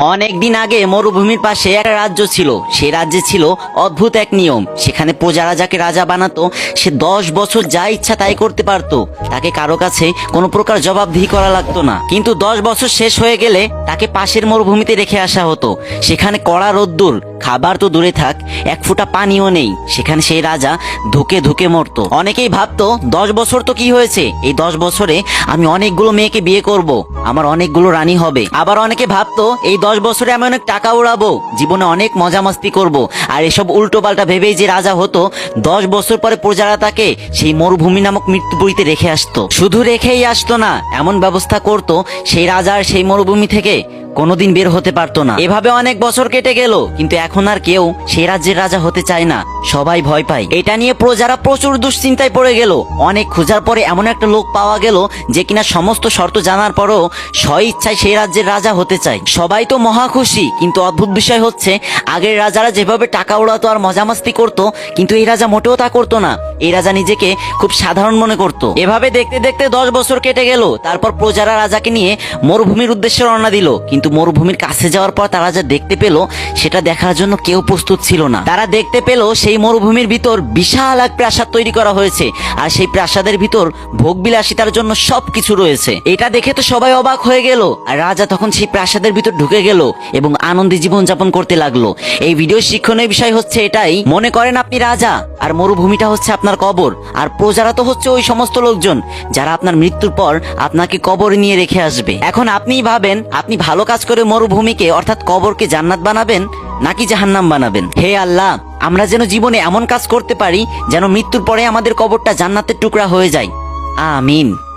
অনেক দিন আগে মরুভূমির পাশে একটা রাজ্য ছিল। সে রাজ্যে ছিল অদ্ভুত এক নিয়ম। সেখানে প্রজারা যাকে রাজা বানাতো। সে দশ বছর যা ইচ্ছা তাই করতে পারতো। তাকে কারও কাছে কোনো প্রকার জবাবদিহি করা লাগতো না। কিন্তু দশ বছর শেষ হয়ে গেলে তাকে পাশের মরুভূমিতে রেখে আসা হতো। সেখানে কড়া রোদ্দুর খাবার তো দূরে থাক, এক ফোঁটা পানিও নেই। সেখানে সেই রাজা ধুকে ধুকে মরতো। অনেকেই ভাবতো, দশ বছর তো কি হয়েছে? এই দশ বছরে আমি অনেকগুলো মেয়েকে বিয়ে করব। আমার অনেকগুলো রানী হবে। আবার অনেকে ভাবতো, এই দশ বছরে আমি অনেক টাকা উড়াবো। জীবনে অনেক মজা মাস্তি করব। আর এসব উল্টো পাল্টা ভেবেই যে রাজা হতো, দশ বছর পরে প্রজারা তাকে সেই মরুভূমি নামক মৃত্যুপুরীতে রেখে আসতো। শুধু রেখেই আসতো না, এমন ব্যবস্থা করতো সেই রাজার সেই মরুভূমি থেকে কোনোদিন বের হতে পারতো না। এভাবে অনেক বছর কেটে গেল, কিন্তু এখন আর কেউ সেই রাজ্যের রাজা হতে চায় না। সবাই ভয় পায়। এটা নিয়ে প্রজারা প্রচুর দুশ্চিন্তায় পড়ে গেল, অনেক খোঁজার পরে এমন একটা লোক পাওয়া গেল যে কিনা সমস্ত শর্ত জানার পরও স্ব ইচ্ছায় সেই রাজ্যের রাজা হতে চায়। সবাই তো মহা খুশি, কিন্তু অদ্ভুত বিষয় হচ্ছে, আগের রাজারা যেভাবে টাকা উড়াতো আর মজামাস্তি করতো, কিন্তু এই রাজা মোটেও তা করতো না। এই রাজা নিজেকে খুব সাধারণ মনে করত। এভাবে দেখতে দেখতে দশ বছর কেটে গেল, তারপর প্রজারা রাজাকে নিয়ে মরুভূমির উদ্দেশ্যে রওনা দিল, কিন্তু মরুভূমির কাছে যাওয়ার পর তারা যা দেখতে পেল, সেটা দেখার জন্য কেউ প্রস্তুত ছিল না। তারা দেখতে পেল সেই মরুভূমির ভিতর বিশাল এক প্রাসাদ তৈরি করা হয়েছে, আর সেই প্রাসাদের ভিতর ভোগবিলাসিতার জন্য সবকিছু রয়েছে। এটা দেখে তো সবাই অবাক হয়ে গেল, আর রাজা তখন সেই প্রাসাদের ভিতর ঢুকে গেল এবং আনন্দে জীবন যাপন করতে লাগল। এই ভিডিও শিক্ষণীয় বিষয় হচ্ছে এটাই। মনে করেন আপনি রাজা আর মরুভূমিটা হচ্ছে আপনার কবর, আর প্রজারা তো হচ্ছে ওই সমস্ত লোকজন, যারা আপনার মৃত্যুর পর আপনাকে কবর নিয়ে রেখে আসবে। এখন আপনিই ভাবেন, আপনি ভালো কাজ করে মরুভূমিকে, অর্থাৎ কবরকে জান্নাত বানাবেন, নাকি জাহান্নাম বানাবেন? হে আল্লাহ, আমরা যেন জীবনে এমন কাজ করতে পারি, যেন মৃত্যুর পরে আমাদের কবরটা জান্নাতের টুকরা হয়ে যায়। আমিন।